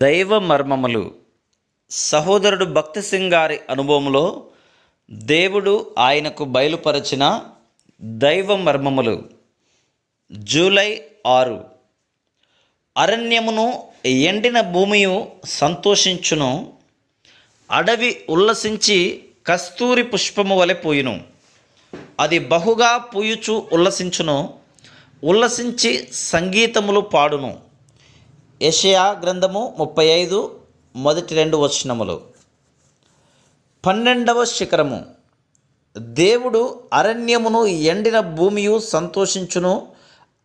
దైవ మర్మములు సహోదరుడు భక్తి సింగ్ గారి అనుభవంలో దేవుడు ఆయనకు బయలుపరచిన దైవ మర్మములు జూలై ఆరు. అరణ్యమును ఎండిన భూమియు సంతోషించును. అడవి ఉల్లసించి కస్తూరి పుష్పము వలె పోయును. అది బహుగా పూయుచు ఉల్లసించును. ఉల్లసించి సంగీతములు పాడును. యషయా గ్రంథము ముప్పై ఐదు మొదటి రెండు వచనములు. పన్నెండవ శిఖరము. దేవుడు అరణ్యమును ఎండిన భూమియు సంతోషించును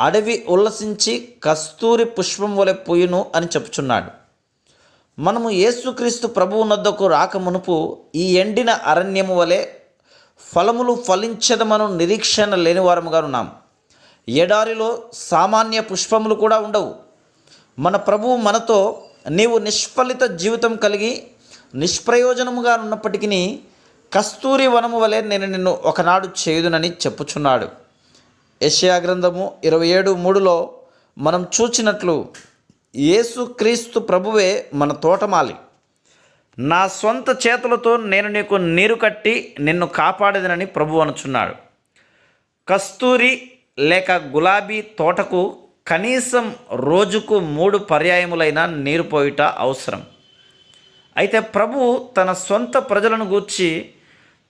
అడవి ఉల్లసించి కస్తూరి పుష్పం వలె పోయును అని చెప్పుచున్నాడు. మనము యేసుక్రీస్తు ప్రభువు నద్దకు రాక మునుపు ఈ ఎండిన అరణ్యము వలె ఫలములు ఫలించదమను నిరీక్షణ లేనివారముగా ఉన్నాం ఎడారిలో సామాన్య పుష్పములు కూడా ఉండవు. మన ప్రభువు మనతో నీవు నిష్ఫలిత జీవితం కలిగి నిష్ప్రయోజనముగా ఉన్నప్పటికీ కస్తూరి వనము వలె నేను నిన్ను ఒకనాడు చేయుదునని చెప్పుచున్నాడు. యెషయా గ్రంథము ఇరవై ఏడు మూడులో మనం చూచినట్లు యేసుక్రీస్తు ప్రభువే మన తోటమాలి. నా సొంత చేతులతో నేను నీకు నీరు కట్టి నిన్ను కాపాడేదనని ప్రభు అనుచున్నాడు. కస్తూరి లేక గులాబీ తోటకు కనీసం రోజుకు మూడు పర్యాయములైన నీరు పోయుట అవసరం. అయితే ప్రభు తన సొంత ప్రజలను గూర్చి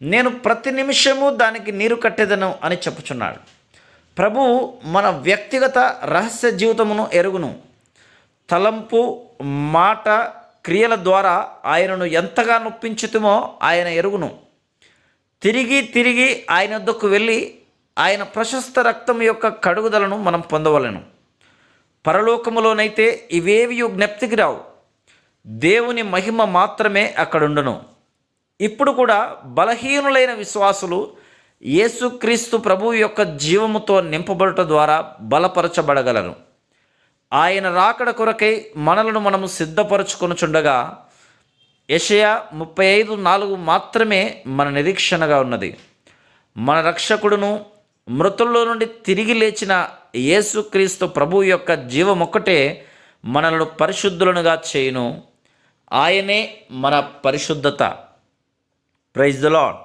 నేను ప్రతి నిమిషము దానికి నీరు కట్టేదను అని చెప్పుచున్నాడు. ప్రభు మన వ్యక్తిగత రహస్య జీవితమును ఎరుగును. తలంపు మాట క్రియల ద్వారా ఆయనను ఎంతగా నొప్పించుతుమో ఆయన ఎరుగును. తిరిగి తిరిగి ఆయన వద్దకు వెళ్ళి ఆయన ప్రశస్త రక్తం యొక్క కడుగుదలను మనం పొందవలను. పరలోకములోనైతే ఇవేవి జ్ఞప్తికి రావు. దేవుని మహిమ మాత్రమే అక్కడుండను. ఇప్పుడు కూడా బలహీనులైన విశ్వాసులు యేసుక్రీస్తు ప్రభువు యొక్క జీవముతో నింపబడుట ద్వారా బలపరచబడగలరు ఆయన రాకడ కొరకై మనలను మనము సిద్ధపరచుకొనుచుండగా యషయా ముప్పై ఐదు నాలుగు మాత్రమే మన నిరీక్షణగా ఉన్నది. మన రక్షకుడును మృతుల్లో నుండి తిరిగి లేచిన యేసుక్రీస్తు ప్రభు యొక్క జీవమొక్కటే మనలను పరిశుద్ధులనుగా చేయును. ఆయనే మన పరిశుద్ధత. Praise the lord